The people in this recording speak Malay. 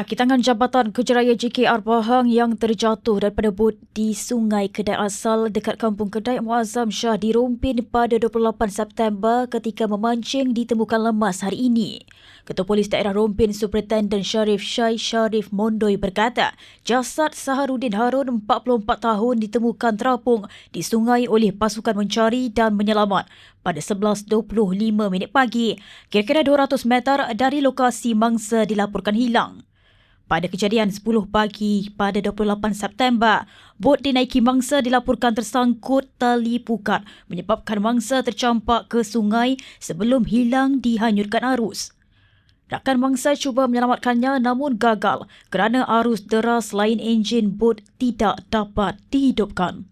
Kaki tangan Jabatan Kejeraya JKR Pahang yang terjatuh daripada bot di Sungai Kedai Asal dekat Kampung Kedai Muazzam Shah dirompin pada 28 September ketika memancing ditemukan lemas hari ini. Ketua Polis Daerah Rompin Superintendent Sharif Syai Sharif Mondoi berkata, jasad Saharudin Harun 44 tahun ditemukan terapung di sungai oleh pasukan mencari dan menyelamat pada 11.25 minit pagi, kira-kira 200 meter dari lokasi mangsa dilaporkan hilang. Pada kejadian 10 pagi pada 28 September, bot dinaiki mangsa dilaporkan tersangkut tali pukat menyebabkan mangsa tercampak ke sungai sebelum hilang dihanyutkan arus. Rakan mangsa cuba menyelamatkannya namun gagal kerana arus deras lain enjin bot tidak dapat dihidupkan.